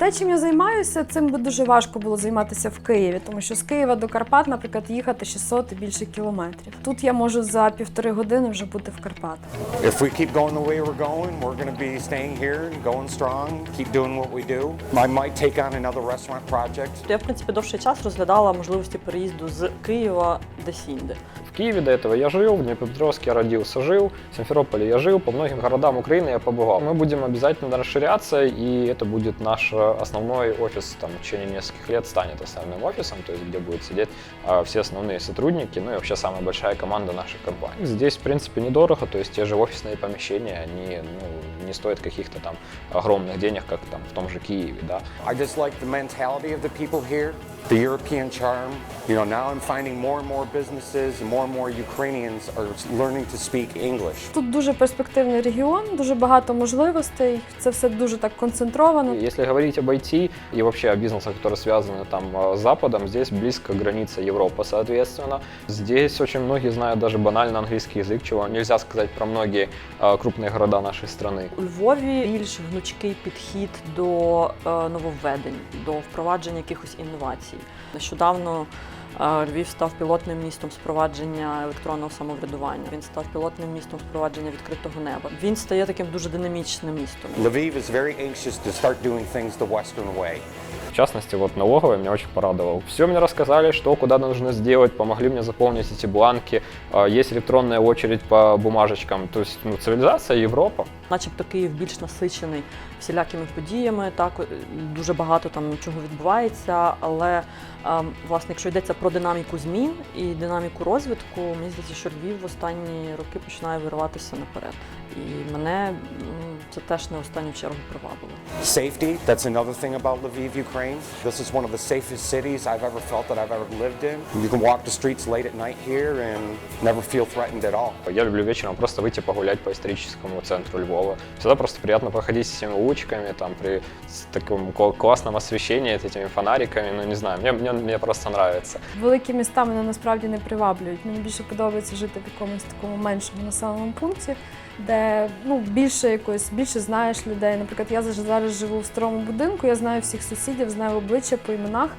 Те, чим я займаюся, цим би дуже важко було займатися в Києві, тому що з Києва до Карпат, наприклад, їхати 600 і більше кілометрів. Тут я можу за півтори години вже бути в Карпатах. If we keep going the way we're going, we're going to be staying here going strong, keep doing what we do. I might take on another restaurant project. Я, в принципі, довший час розглядала можливості переїзду з Києва десь інде. В Киеве до этого я жил, в Днепропетровске я родился, жил, в Симферополе я жил, по многим городам Украины я побывал. Мы будем обязательно расширяться, и это будет наш э, основной офис, там, в течение нескольких лет станет основным офисом, то есть где будут сидеть а, все основные сотрудники, ну и вообще самая большая команда нашей компании. Здесь, в принципе, недорого, то есть те же офисные помещения, они ну, не стоят каких-то там огромных денег, как там в том же Киеве, да. I just like the mentality of the people here, the European charm. You know, now I'm finding more and more businesses and more and more Ukrainians are learning to speak English. Тут дуже перспективний регіон, дуже багато можливостей. Це все дуже так концентровано. Если говорить об IT и вообще о бизнесах, которые связаны там э, с Западом, здесь близко граница Европы, соответственно. Здесь очень многие знают даже банально английский язык, чего нельзя сказать про многие э, крупные города нашей страны. У Львові більш гнучкий підхід до е, нововведень, до впровадження якихось інновацій. Нещодавно е, Львів став пілотним містом спровадження електронного самоврядування. Він став пілотним містом спровадження відкритого неба. Він стає таким дуже динамічним містом. Львів is very anxious to start doing things the Western way. В частности, вот налоговый меня очень порадовал. Все мне рассказали, что, куда нужно сделать, помогли мне заполнить эти бланки. Э, Есть электронная очередь по бумажечкам. То есть ну, цивилизация Европа. Начебто Київ більш насичений всілякими подіями, так е, дуже багато там чого відбувається. Але ем, власне, якщо йдеться про динаміку змін і динаміку розвитку, мені здається, що Львів в останні роки починає вириватися наперед. І мене м, це теж не в останню чергу привабило. Safety, that's another thing about Lviv, Ukraine. This is one of the safest cities I've ever felt that I've ever lived in. You can walk the streets late at night here and never feel threatened at all. Я люблю вечером просто выйти погулять по историческому центру Львова. Всегда просто приятно походить с этими улочками, там, при с таком кла- классном освещении, с этими фонариками. Ну, не знаю, мне, мне, мне просто нравится. Великі міста мене насправді не приваблюють. Мені більше подобається жити в якомусь такому меншому населеному пункті, де ну більше якось більше знаєш людей. Наприклад, я зараз- зараз живу в старому будинку, я знаю всіх сусідів, знаю обличчя по іменах.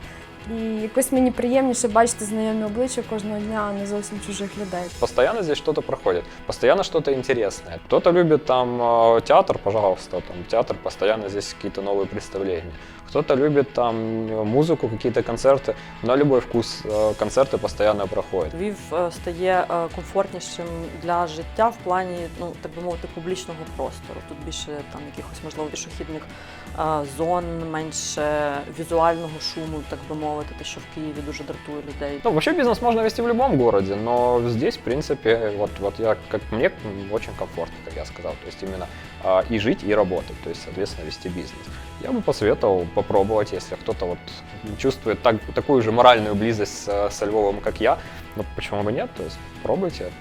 І якось мені приємніше бачити знайомі обличчя кожного дня, а не зовсім чужих людей. Постоянно здесь что-то проходит, постоянно что-то интересное. Кто-то любит там театр, пожалуйста, там театр, постоянно здесь какие-то новые представления. Кто-то любит там э, музыку, какие-то концерты, на любой вкус э, концерты постоянно проходят. Львів е, стає е, комфортнішим для життя в плані, ну так би мовити, публічного простору. Тут більше там якихось можливо пішохідних е, зон, менше візуального шуму, так би мовити, те, що в Києві дуже дратує людей. Ну, вообще бизнес можно вести в любом городе, но здесь, в принципе, вот, вот я, как мне, м, очень комфортно, как я сказал. То есть именно а, и жить, и работать, то есть, соответственно, вести бизнес. Я бы посоветовал попробовать, если кто-то вот чувствует так, такую же моральную близость со, со Львовым, как я, ну почему бы нет, то есть пробуйте.